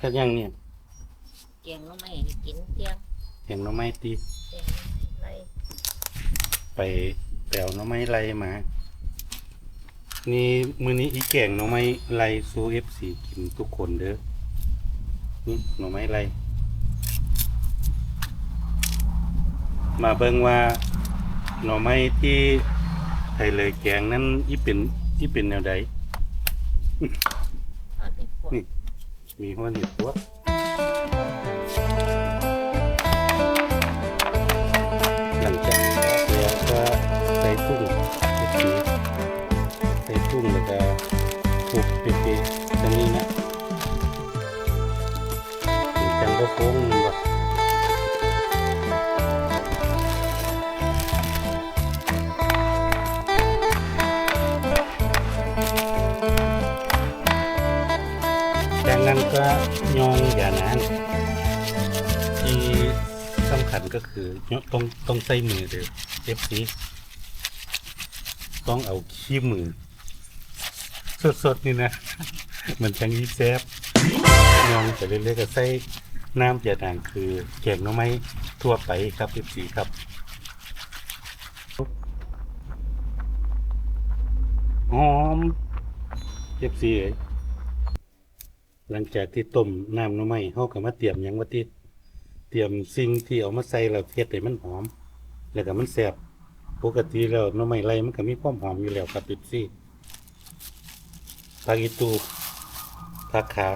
ก็ยังเนี่ยเกียงก็ไม่ให้กินเที่ยงเห็นหน้อไม้ตีเกียงอะไรไปแปลวหน้อไม้ไรมา นี่มือนี้อีแก่งหน้อไม้ไรซูเอฟซีกินทุกคนเด้อนี่หน้อไม้ไรมาเบิ่งว่าหน่อไม้ที่ไทยเลยแกงนั้นอีเป็นอีเป็นแนวใด เอาไปปวดนี่ มีหัวเห็ดตัว ก็คือต้องต้องใส่มือเด้อเจ็บสีต้องเอาขี้มือ สดๆนี่นะ มันจังยี่แซบยองไปเรื่อยๆก็ใส่น้ำอย่านานคือแกงน่อไม้ทั่วไปครับเจ็บสีครับหอมเจ็บสีเอ้ยหลังจากที่ต้มน้ำน้ำไม้เฮาก็มาเตรียมยังว่าที่ เตรียมสิ่งที่เอามาใส่แล้วเฮ็ดให้มันหอม แล้วก็มันแซ่บปกติแล้วหน้ำไม้ไรมันก็มีความหอมอยู่แล้วครับปิ๊บซี่ผักอีตูผักขา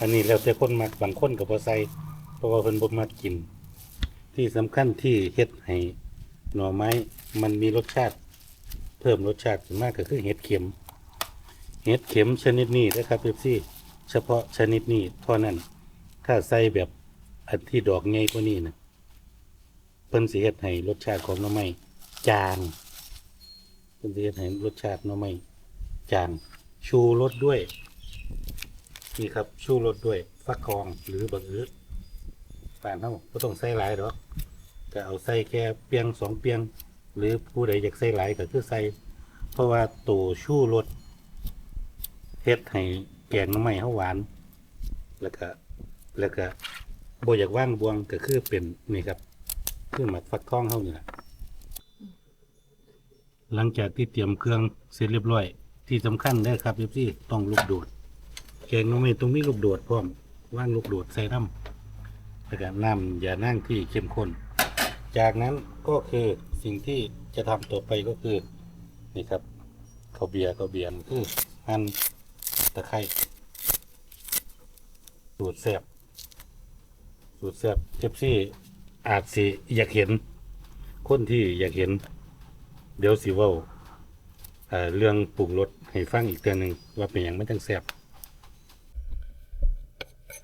อันนี้แล้วแต่คนมักบางคนก็บ่ใส่เพราะว่าเพิ่นบ่มักกิน ที่สำคัญที่เฮ็ดให้หน่อไม้มันมีรสชาติ เพิ่มรสชาติมากก็คือเห็ดเข็ม เห็ดเข็มชนิดนี้นะครับปิ๊บซี่เฉพาะชนิดนี้เท่านั้นถ้าใส่แบบ อันที่ดอกใหญ่กว่านี้นะเพิ่นสิเฮ็ดให้รสชาติของหน่อไม้จางเพิ่นสิเฮ็ดให้รสชาติหน่อไม้จางชูรสด้วย นี่ครับชูรสด้วยฟักทองหรือบักอื้อป่านเฮาบ่ต้องใส่หลายดอกก็เอาใส่แค่เปียงสองเปียง หรือผู้ใดอยากใส่หลายก็คือใส่เพราะว่าตัวชูรสเฮ็ดให้แกงหน้ำไม้เฮาหวาน แล้วก็แล้วก็ บ่อยากว่างบวงก็คือเป็นนี่ครับคือหมักฟักทองเฮานี่แหละหลังจากที่เตรียมเครื่องเสร็จเรียบร้อย ที่สำคัญเด้ครับพี่ต้องลูกโดดแกงน้ำไม้ต้องมีลูกโดดพร้อมว่างลูกโดดใส่น้ำแล้วก็น้ำอย่านั่งที่เข้มข้น จากนั้นก็คือสิ่งที่จะทำต่อไปก็คือนี่ครับข้าวเบียร์ข้าวเบียร์คือหั่นตะไคร้สูตรแซ่บ สูตรแซ่บเจฟซี่อาจสิอยากเห็น คนที่อยากเห็น เดี๋ยวสิเว่าเอ่อเรื่องปรุงรสให้ฟังอีกเตือนหนึ่งว่าเป็นอย่างมันจังแซ่บ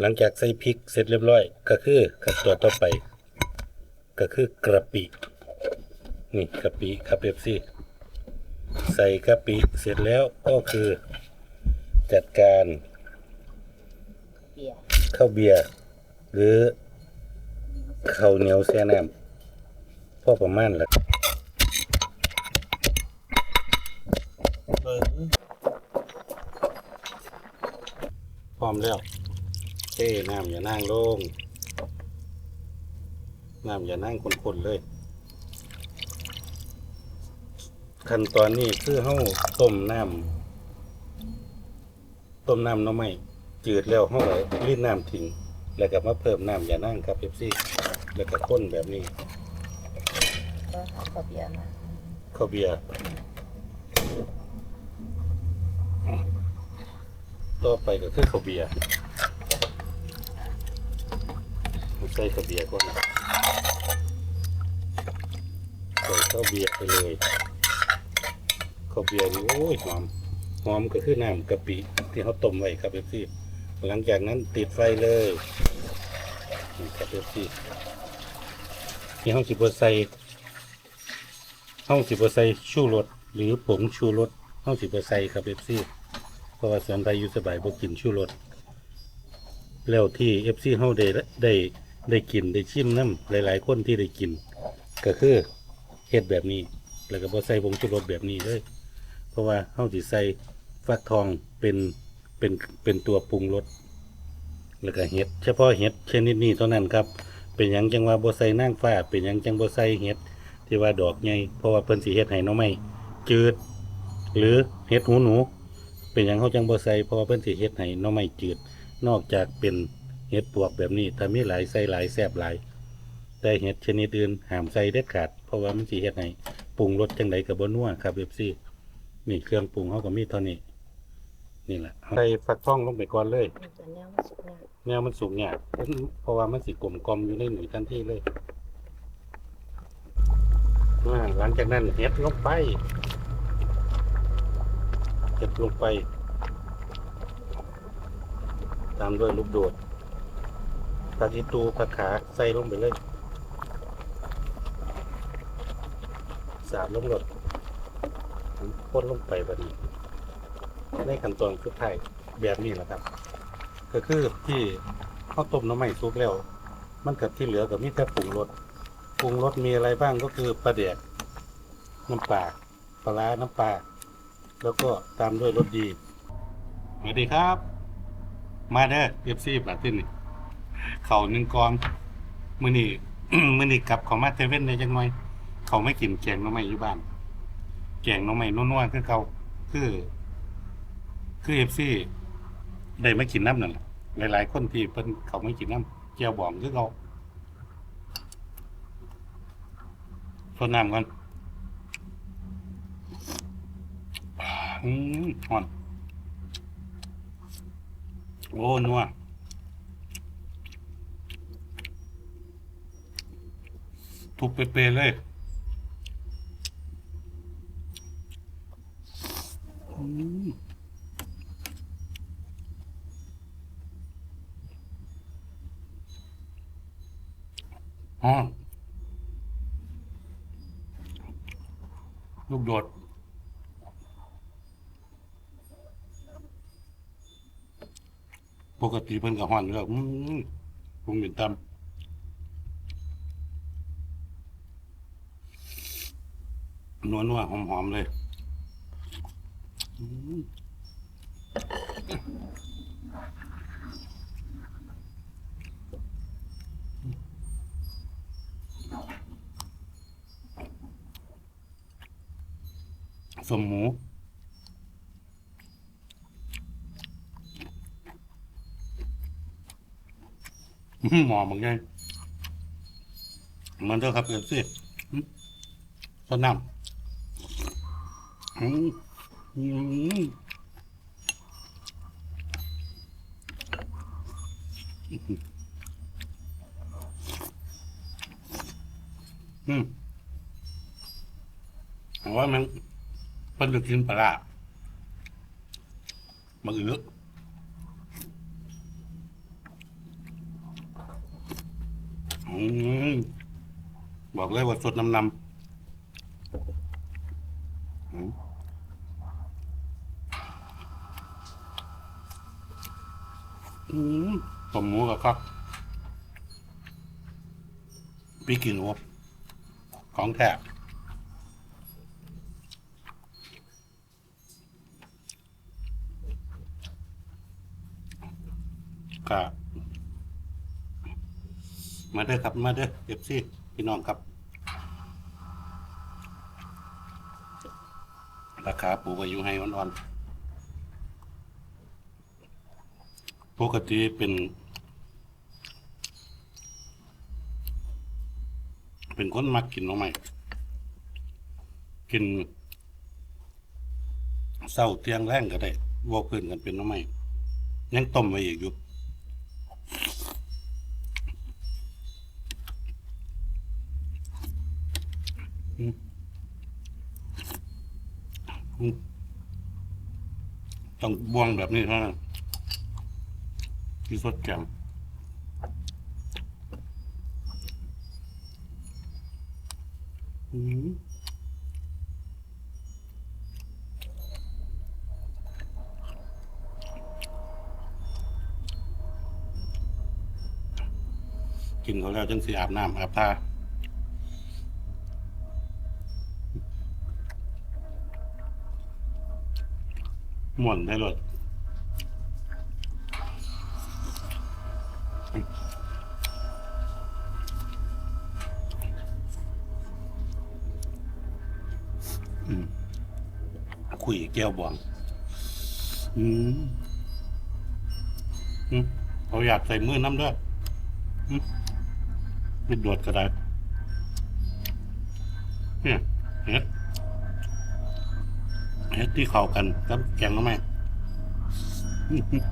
หลังจากใส่พริกเสร็จเรียบร้อย ก็คือขั้นตอนต่อไป ก็คือกระปินี่กะปิครับเอฟซีใส่กะปิเสร็จแล้วก็คือจัดการ เบียร์ ข้าวเบียร์หรือ ข้าวเหนียวแช่น้ำพ่อประมาณละพร้อมแล้วเท่น้ำอย่านั่งลง น้ำอย่านั่งคนๆเลย ขั้นตอนนี้คือเฮาต้มน้ำต้มน้ำน้ำไม้จืดแล้วห้องรีดน้ำทิ้งแล้วก็มาเพิ่มน้ำอย่านั่งครับเอฟซี แล้วก็ข้นแบบนี้ก็เอาข้าวเบียร์มาข้าวเบียร์ต่อไปก็คือข้าวเบียร์ใส่ข้าวเบียร์ก่อนใส่ข้าวเบียร์ไปเลยข้าวเบียร์นี่โอ้ยหอมหอมก็คือน้ำกะปิที่เขาต้มไว้ครับเอฟซีหลังจากนั้นติดไฟเลย นี่ครับเอฟซีที่ห้องสิบใส่ห้องสิบใส่ชูรสหรือผงชูรสห้องสิบใส่ครับเอฟซีเพราะว่าส่วนใดอยู่สบายบ่กินชูรสแล้วที่เอฟซีเฮาได้ได้ได้กินได้ชิมน้ำหลายๆคนที่ได้กิน ก็คือเฮ็ดแบบนี้ แล้วก็บ่ใส่ผงชูรสแบบนี้เลย เพราะว่าเฮาสิใส่ฟักทองเป็นเป็นเป็นตัวปรุงรส แล้วก็เห็ดเฉพาะเห็ดชนิดนี้เท่านั้นครับ เป็นหยังจังว่าบ่ใส่นางฟ้า เป็นหยังจังบ่ใส่เห็ดที่ว่าดอกใหญ่เพราะว่าเพิ่นสิเฮ็ดให้หน้อไม้จืด หรือเห็ดหูหนู เป็นหยังเขาจังบ่ใส่เพราะว่าเพิ่นสิเฮ็ดให้หน้อไม้จืด นอกจากเป็นเห็ดปวกแบบนี้ถ้ามีหลายใส่หลายแซ่บหลาย แต่เห็ดชนิดอื่นห้ามใส่เด็ดขาด เพราะว่ามันสิเฮ็ดให้ปรุงรสจังไดก็บ่นัวครับ FC นี่เครื่องปรุงเขาก็มีเท่านี้ นี่แหละใส่ฟักทองลงไปก่อนเลยมันจะแนวมันสุกเนี่ยแนวมันสุกเนี่ยากเพราะว่ามันสิกลมกลอมอยู่ในหนุ่ยทันทีเลยอ่าหลังจากนั้นเห็ดลงไปเห็ดลงไป ตามด้วยลูกโดดผักอีตูผักขาใส่ลงไปเลย สามลงหลดพ่นลงไปแบบนี้ ในขั้นตอนสุดท้ายแบบนี้แหละครับ ก็คือที่ข้าวต้มน้ำไม่ซุกแล้ว มันกับที่เหลือกับมีแค่ปรุงรสปรุงรสมีอะไรบ้างก็คือปลาแดกน้ำปลาปลาร้าน้ำปลาแล้วก็ตามด้วยรสดีสวัสดีครับ มาเด้อเอฟซีปลาที่นี่เข่าหนึ่งกองมือนี่มือนี่กลับเขามาเทเว่นในจังหน่อยเขาไม่กินแกงน้ำไม่อยู่บ้านแกงน้ำไม่นัวๆคือเขาคือ คือเอฟซีได้ไมากินน้ำนั่นแหละหลาย ๆ คนที่เพิ่นเขาไม่กินน้ำเจียวบองคือเขาสดน้ำก่อนอืมหอนโอ้นัวทุบเปรย์เลยอืม อ๋อลูกโดดปกติเพิ่นกับหอนอยู่แล้วอืมปรุงเป็นตำนวนัวๆหอมหอมๆเลย อืมสมหมูอื้อหือหมอมึงไงมันเด้อครับเอฟซีสนน้ำอืมอืมอืมผมว่ามัน เป็นจะกินปลาร้ามันเอืออืมบอกเลยว่าสดน้ำนำอืมอืมต้มหมูกับครับพี่กินหัวของแท้ ครับมาเด้อครับมาเด้อเอฟซีพี่น้องครับราคาปูกอายุให้อ่อนๆปกติเป็น เป็นคนมักกินน้องใหม่กินเศร้าเตียงแรงก็ได้วอกพื้นกันเป็นน้องใหม่ยังต้มไว้อีกอยู่ ต้องบวงแบบนี้เท่านั้นที่สดแจ่มอืมกินเขาแล้วจังสีอาบน้ำอาบท่า ม่วนได้รถอืมคุยแก้วบองอืมอืมเขาอยากใส่มือน้ำด้วยอืมไม่ดวดก็ได้เนี่ยเฮ็ด เฮ็ดที่เข้ากันกับแกงหน้ำไหมอื้อหือ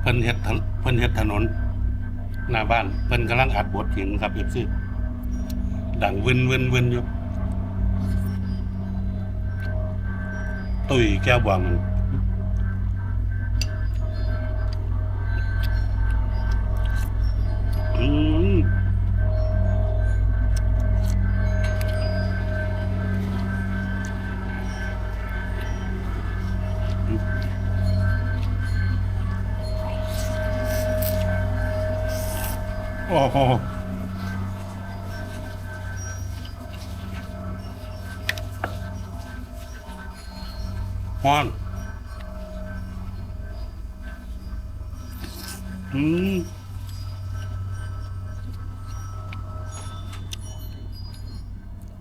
เพิ่นเฮ็ดเพิ่นเฮ็ดถนน หน้าบ้าน เพิ่นกำลังอัดบทหินครับเอฟซีดังวินวินวินอยู่ตุ้ยแก้วบวงมัน โอ้โหฮอนอืม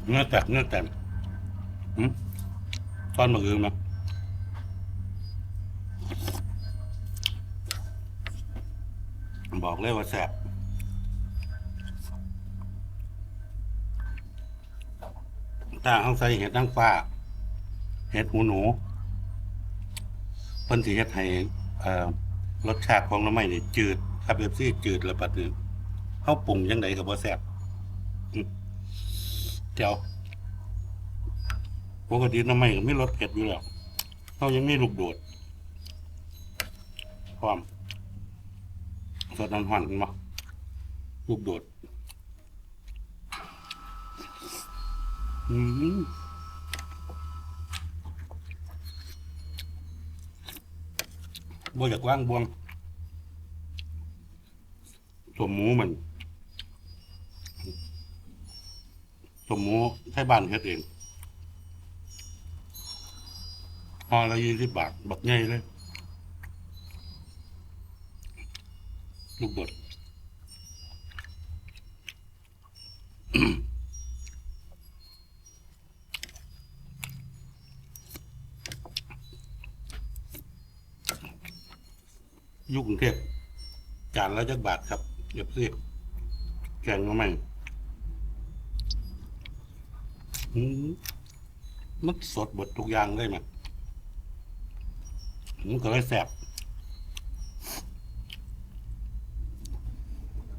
เนื้อแตกเนื้อแตกอืมตอนมืออื่นนะบอกเลยว่าแสบ ถ้าเอาใส่เห็ดนางฟ้า เห็ดหูหนูเพิ่นสิเฮ็ดให้รสชาติของน้ำไม้นี่จืดครับเอฟซี่จืดแล้วปัดนี้เฮาปรุงจังไดก็บ่แซ่บเจ้าปกติน้ำไม้ก็มีรสเผ็ดอยู่แล้วเฮายังมีลูกโดดพร้อมสดน้ำหอนห็นบ่ลูกโดด บ่อยากว่างบวง ตัวหมูมัน ตัวหมูใช้บ้านเฮ็ดเองห่อละยี่สิบบาท บักใหญ่เลย ลูกบด ยุคกรุงเทพจานละจักบาทครับเดี๋ยวสิแกงมาใหม่มันสดบดทุกอย่างเลยมันมันก็เลยแสบ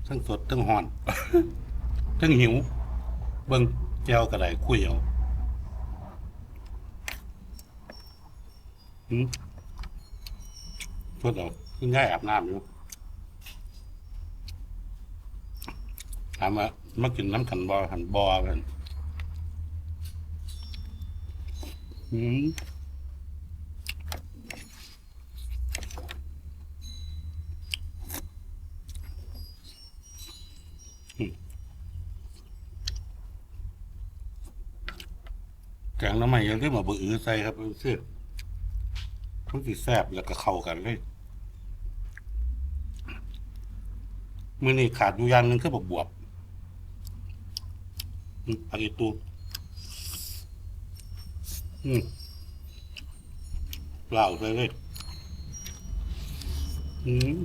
ทั้งสดทั้งห่อน ทั้งหิว เบิ่งแก้วกระไดคุยเอาอืมสดเอา ขึ้นง่ายอาบน้ำอยู่ถามว่ามากินน้ำขันบอหันบอกันอืมแกงน้ำมันยังได้มาบือใส่ครับเสื้อทั้งสีแซ่บแล้วก็เข้ากันเลย มือนี่ขาดอยู่อย่างหนึ่งคือบวบบวบอักอีตูอืมเปล่าไปเลยอืม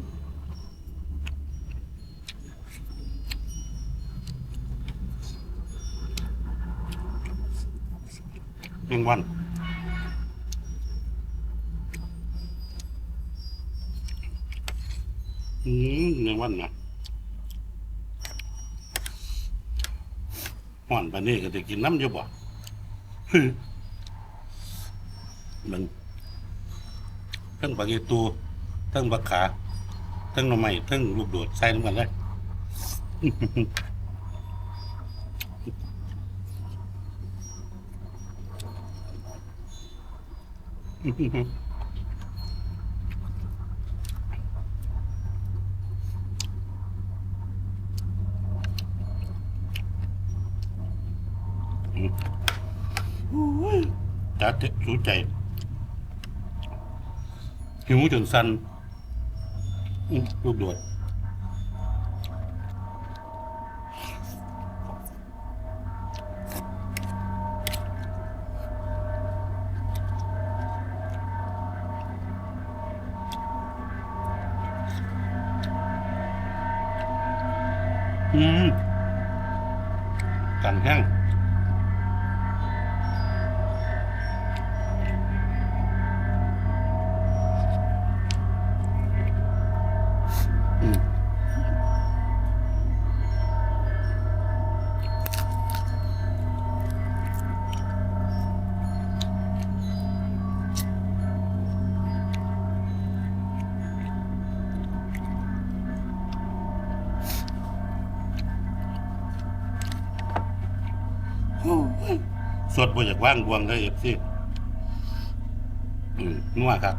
แมงวันอืมแมงวันนะ ห่อนปานนี้ก็จะกินน้ำอยู่บ่มึงทั้งปลาเกตูทั้งปลาขาทั้งหน่อไม้ทั้งลูกโดดใส่น้ำกันเลยออืม จัดสู้ใจ หิวจนสั่นอื้อลูกโดด สดบ่อยากว่างบวงเลยเอฟซีนัวครับ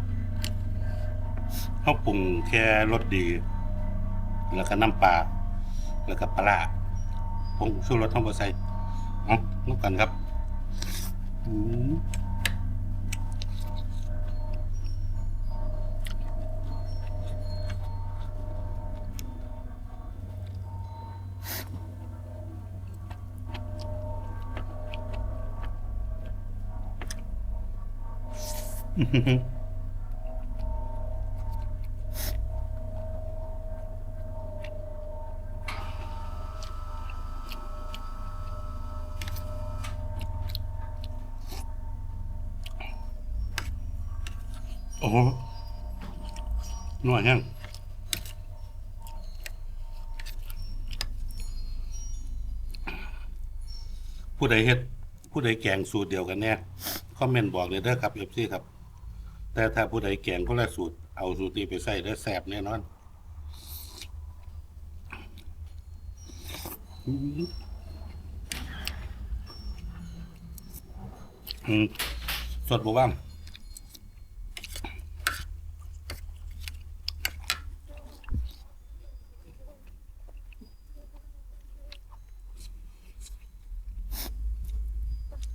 เขาปรุงแค่รสดี แล้วก็น้ำปลาแล้วก็ปลาร้าผงชูรสทั้งหมดใส่เอาลูกกันครับอืม โอ้โหนัวยัง ผู้ใดเฮ็ดผู้ใดแกงสูตรเดียวกันแน่คอมเมนต์บอกเลยเด้อครับเอฟซีครับ แต่ถ้าผู้ใดแกงคนละสูตรเอาสูตรนี้ไปใส่แล้วแซ่บแน่นอนอืมสดบ่บ้าง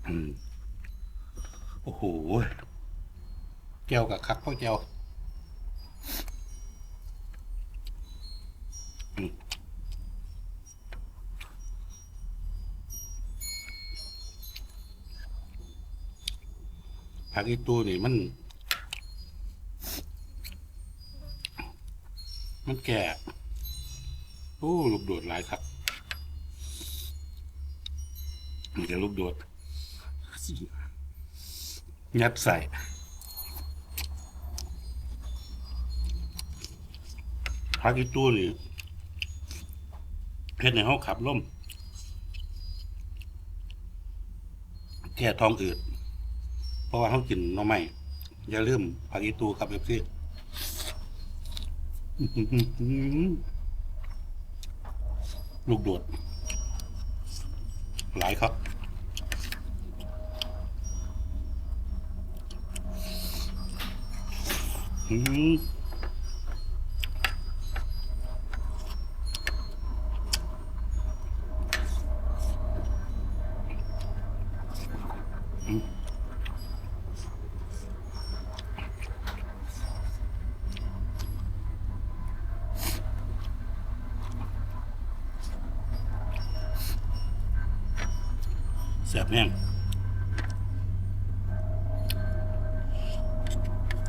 อืมโอ้โห แก้วกับคักพ่อแก้วผักอีตูนี่มัน มันแก่โอ้ลูกโดดหลายครับมีแต่ลูกโดดยัดใส่ พักอีตู้นี่เพชรในห้องขับล่มแก้ท้องอืดเพราะว่าเขากินน้อไม่อย่าลืมพักอีตู้ครับเอฟซีลูกโดด หลายครับอืม แซ่บแห้ง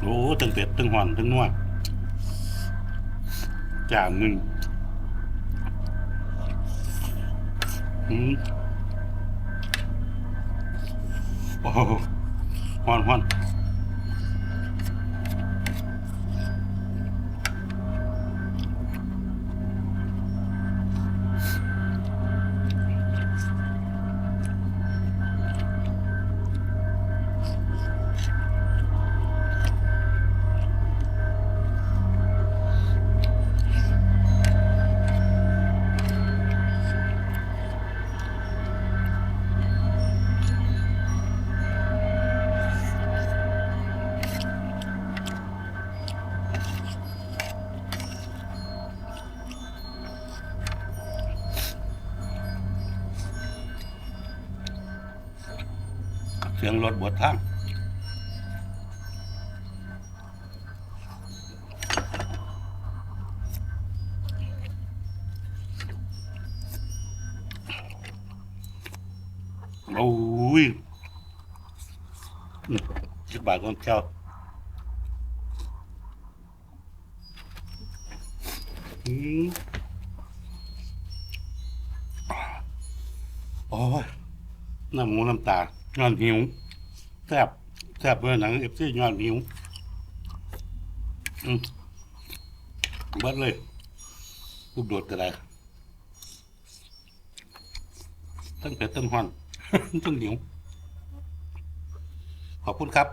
โอ้ตึงเป็ดตึงหอนตึงนวดจานหนึ่งอืมโอ้โหหอนหอน ยงรถบดทางโอ้ยอืมสิบบาทของเจ้าอืมโอ้ยน้ำมูน้ำตา ยอนหิวแซบแซบเบอร์หนังเอฟซียอดหิวเบิดเลยลูกโดดก็ได้ตั้งเป็ดตั้งหอนตั้งหิวขอบคุณครับ